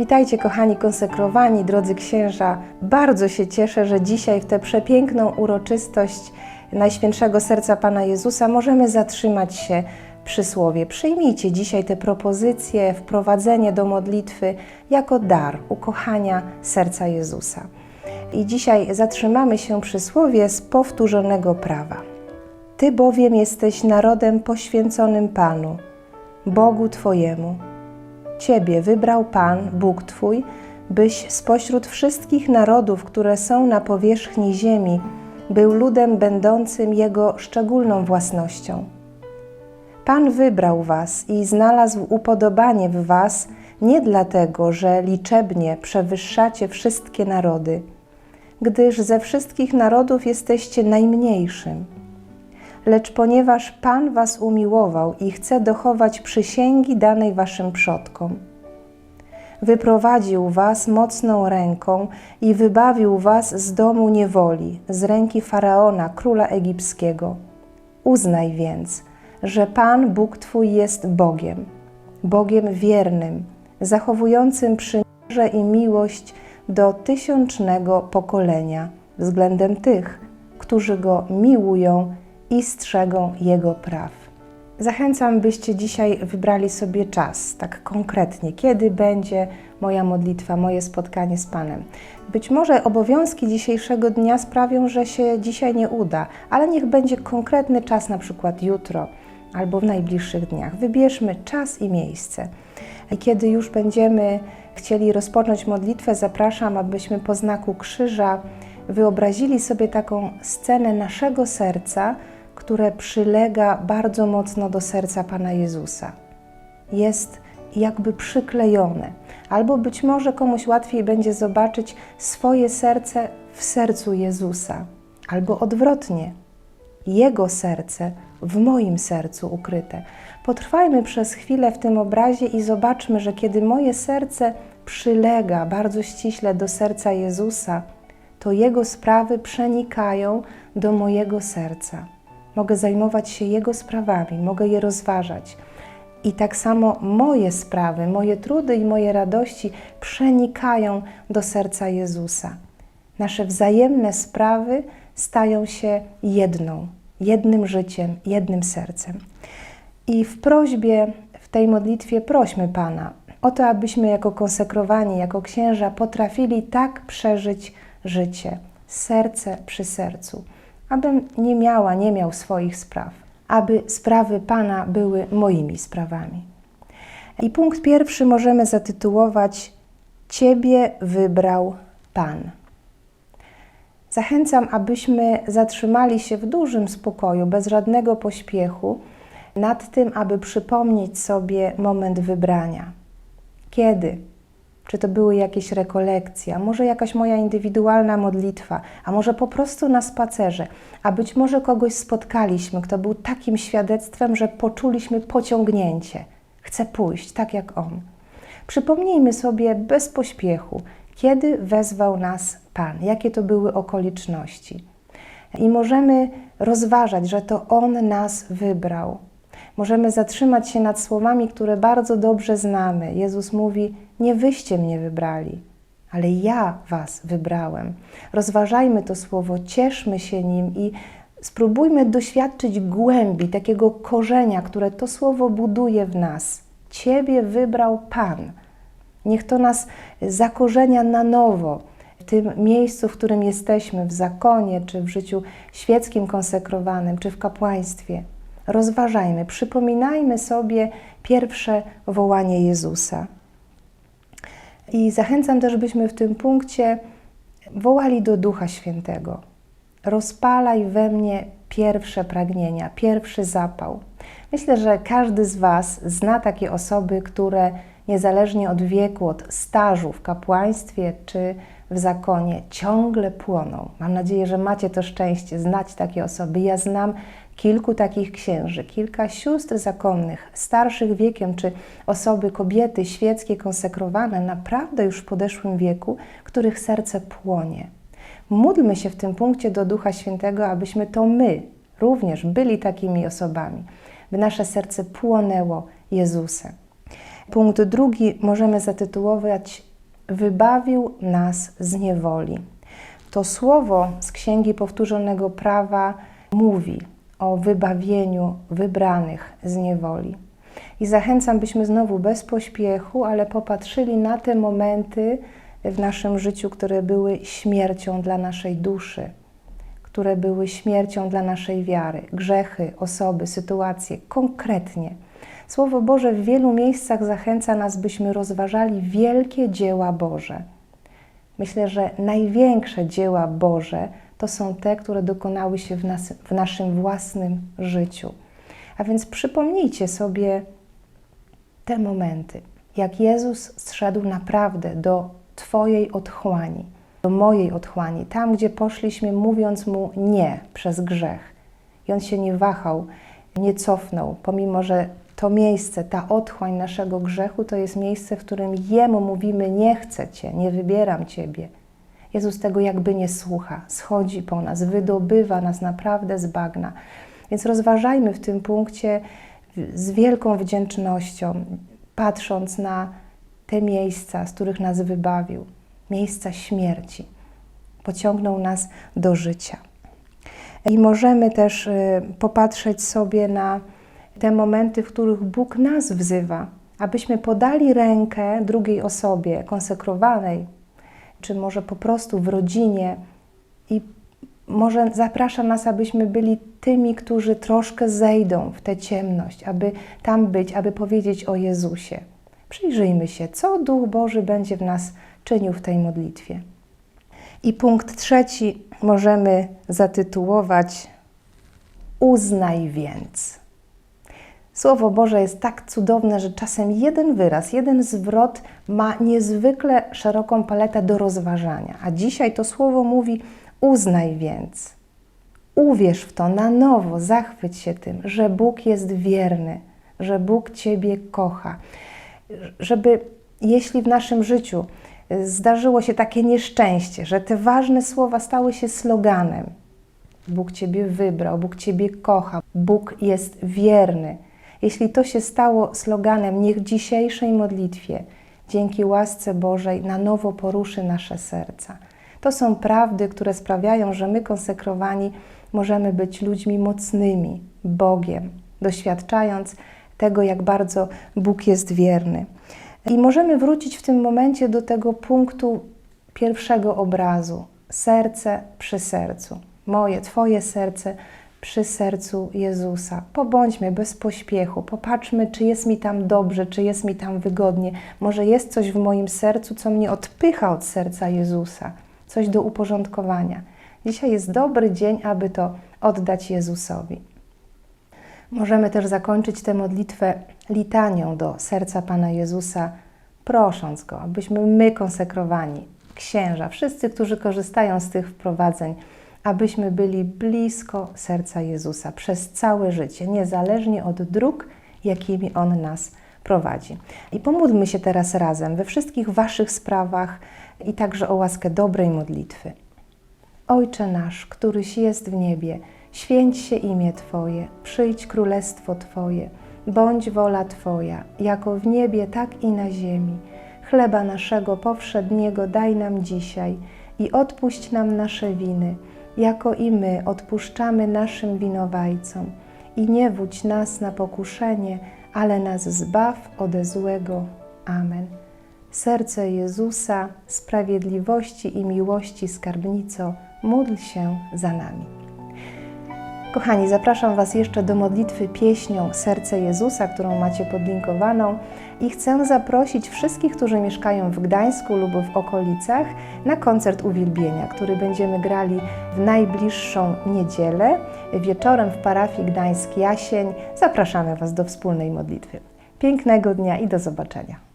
Witajcie, kochani konsekrowani, drodzy księża. Bardzo się cieszę, że dzisiaj w tę przepiękną uroczystość Najświętszego Serca Pana Jezusa możemy zatrzymać się przy słowie. Przyjmijcie dzisiaj te propozycje, wprowadzenie do modlitwy jako dar ukochania serca Jezusa. I dzisiaj zatrzymamy się przy słowie z powtórzonego prawa. Ty bowiem jesteś narodem poświęconym Panu, Bogu Twojemu. Ciebie wybrał Pan, Bóg Twój, byś spośród wszystkich narodów, które są na powierzchni ziemi, był ludem będącym Jego szczególną własnością. Pan wybrał Was i znalazł upodobanie w Was nie dlatego, że liczebnie przewyższacie wszystkie narody, gdyż ze wszystkich narodów jesteście najmniejszym lecz ponieważ Pan Was umiłował i chce dochować przysięgi danej Waszym przodkom. Wyprowadził Was mocną ręką i wybawił Was z domu niewoli, z ręki faraona, króla egipskiego. Uznaj więc, że Pan Bóg Twój jest Bogiem, Bogiem wiernym, zachowującym przymierze i miłość do tysiącznego pokolenia względem tych, którzy Go miłują i strzegą Jego praw. Zachęcam, byście dzisiaj wybrali sobie czas, tak konkretnie, kiedy będzie moja modlitwa, moje spotkanie z Panem. Być może obowiązki dzisiejszego dnia sprawią, że się dzisiaj nie uda, ale niech będzie konkretny czas, na przykład jutro albo w najbliższych dniach. Wybierzmy czas i miejsce. I kiedy już będziemy chcieli rozpocząć modlitwę, zapraszam, abyśmy po znaku krzyża wyobrazili sobie taką scenę naszego serca, które przylega bardzo mocno do serca Pana Jezusa. Jest jakby przyklejone, albo być może komuś łatwiej będzie zobaczyć swoje serce w sercu Jezusa, albo odwrotnie, Jego serce w moim sercu ukryte. Potrwajmy przez chwilę w tym obrazie i zobaczmy, że kiedy moje serce przylega bardzo ściśle do serca Jezusa, to Jego sprawy przenikają do mojego serca mogę zajmować się Jego sprawami, mogę je rozważać. I tak samo moje sprawy, moje trudy i moje radości przenikają do serca Jezusa. Nasze wzajemne sprawy stają się jedną, jednym życiem, jednym sercem. I w prośbie, w tej modlitwie prośmy Pana o to, abyśmy jako konsekrowani, jako księża potrafili tak przeżyć życie, serce przy sercu abym nie miała, nie miał swoich spraw, aby sprawy Pana były moimi sprawami. I punkt pierwszy możemy zatytułować Ciebie wybrał Pan. Zachęcam, abyśmy zatrzymali się w dużym spokoju, bez żadnego pośpiechu, nad tym, aby przypomnieć sobie moment wybrania. Kiedy? Czy to były jakieś rekolekcje, a może jakaś moja indywidualna modlitwa, a może po prostu na spacerze, a być może kogoś spotkaliśmy, kto był takim świadectwem, że poczuliśmy pociągnięcie. Chcę pójść tak jak on. Przypomnijmy sobie bez pośpiechu, kiedy wezwał nas Pan, jakie to były okoliczności. I możemy rozważać, że to On nas wybrał. Możemy zatrzymać się nad słowami, które bardzo dobrze znamy. Jezus mówi: nie wyście mnie wybrali, ale ja was wybrałem. Rozważajmy to słowo, cieszmy się nim i spróbujmy doświadczyć głębi takiego korzenia, które to słowo buduje w nas. Ciebie wybrał Pan. Niech to nas zakorzenia na nowo w tym miejscu, w którym jesteśmy, w zakonie, czy w życiu świeckim konsekrowanym, czy w kapłaństwie. Rozważajmy, przypominajmy sobie pierwsze wołanie Jezusa. I zachęcam też, byśmy w tym punkcie wołali do Ducha Świętego. Rozpalaj we mnie pierwsze pragnienia, pierwszy zapał. Myślę, że każdy z Was zna takie osoby, które niezależnie od wieku, od stażu w kapłaństwie czy w zakonie ciągle płoną. Mam nadzieję, że macie to szczęście znać takie osoby. Ja znam kilku takich księży, kilka sióstr zakonnych, starszych wiekiem, czy osoby, kobiety świeckie, konsekrowane, naprawdę już w podeszłym wieku, których serce płonie. Módlmy się w tym punkcie do Ducha Świętego, abyśmy to my również byli takimi osobami, by nasze serce płonęło Jezusem. Punkt drugi możemy zatytułować wybawił nas z niewoli. To słowo z Księgi Powtórzonego Prawa mówi o wybawieniu wybranych z niewoli. I zachęcam, byśmy znowu bez pośpiechu, ale popatrzyli na te momenty w naszym życiu, które były śmiercią dla naszej duszy, które były śmiercią dla naszej wiary, grzechy, osoby, sytuacje, konkretnie. Słowo Boże w wielu miejscach zachęca nas, byśmy rozważali wielkie dzieła Boże. Myślę, że największe dzieła Boże to są te, które dokonały się w, nas, w naszym własnym życiu. A więc przypomnijcie sobie te momenty, jak Jezus zszedł naprawdę do Twojej otchłani, do mojej otchłani, tam gdzie poszliśmy, mówiąc Mu nie przez grzech. I On się nie wahał, nie cofnął, pomimo że to miejsce, ta otchłań naszego grzechu, to jest miejsce, w którym Jemu mówimy: Nie chcę Cię, nie wybieram Ciebie. Jezus tego jakby nie słucha, schodzi po nas, wydobywa nas naprawdę z bagna. Więc rozważajmy w tym punkcie z wielką wdzięcznością, patrząc na te miejsca, z których nas wybawił, miejsca śmierci. Pociągnął nas do życia. I możemy też y, popatrzeć sobie na te momenty, w których Bóg nas wzywa, abyśmy podali rękę drugiej osobie konsekrowanej, czy może po prostu w rodzinie i może zaprasza nas, abyśmy byli tymi, którzy troszkę zejdą w tę ciemność, aby tam być, aby powiedzieć o Jezusie. Przyjrzyjmy się, co Duch Boży będzie w nas czynił w tej modlitwie. I punkt trzeci możemy zatytułować Uznaj więc. Słowo Boże jest tak cudowne, że czasem jeden wyraz, jeden zwrot ma niezwykle szeroką paletę do rozważania. A dzisiaj to słowo mówi: uznaj więc. Uwierz w to na nowo, zachwyć się tym, że Bóg jest wierny, że Bóg Ciebie kocha. Żeby, jeśli w naszym życiu zdarzyło się takie nieszczęście, że te ważne słowa stały się sloganem, Bóg Ciebie wybrał, Bóg Ciebie kocha, Bóg jest wierny jeśli to się stało sloganem, niech dzisiejszej modlitwie, dzięki łasce Bożej, na nowo poruszy nasze serca. To są prawdy, które sprawiają, że my konsekrowani możemy być ludźmi mocnymi, Bogiem, doświadczając tego, jak bardzo Bóg jest wierny. I możemy wrócić w tym momencie do tego punktu pierwszego obrazu serce przy sercu. Moje, Twoje serce przy sercu Jezusa. Pobądźmy bez pośpiechu, popatrzmy, czy jest mi tam dobrze, czy jest mi tam wygodnie. Może jest coś w moim sercu, co mnie odpycha od serca Jezusa, coś do uporządkowania. Dzisiaj jest dobry dzień, aby to oddać Jezusowi. Możemy też zakończyć tę modlitwę litanią do serca Pana Jezusa, prosząc Go, abyśmy my konsekrowani, księża, wszyscy, którzy korzystają z tych wprowadzeń, abyśmy byli blisko serca Jezusa przez całe życie, niezależnie od dróg, jakimi On nas prowadzi. I pomódlmy się teraz razem we wszystkich Waszych sprawach i także o łaskę dobrej modlitwy. Ojcze nasz, któryś jest w niebie, święć się imię Twoje, przyjdź królestwo Twoje, bądź wola Twoja, jako w niebie, tak i na ziemi. Chleba naszego powszedniego daj nam dzisiaj i odpuść nam nasze winy, jako i my odpuszczamy naszym winowajcom. I nie wódź nas na pokuszenie, ale nas zbaw ode złego. Amen. Serce Jezusa, sprawiedliwości i miłości skarbnico, módl się za nami. Kochani, zapraszam Was jeszcze do modlitwy pieśnią Serce Jezusa, którą macie podlinkowaną i chcę zaprosić wszystkich, którzy mieszkają w Gdańsku lub w okolicach na koncert uwielbienia, który będziemy grali w najbliższą niedzielę wieczorem w parafii Gdańsk Jasień. Zapraszamy Was do wspólnej modlitwy. Pięknego dnia i do zobaczenia.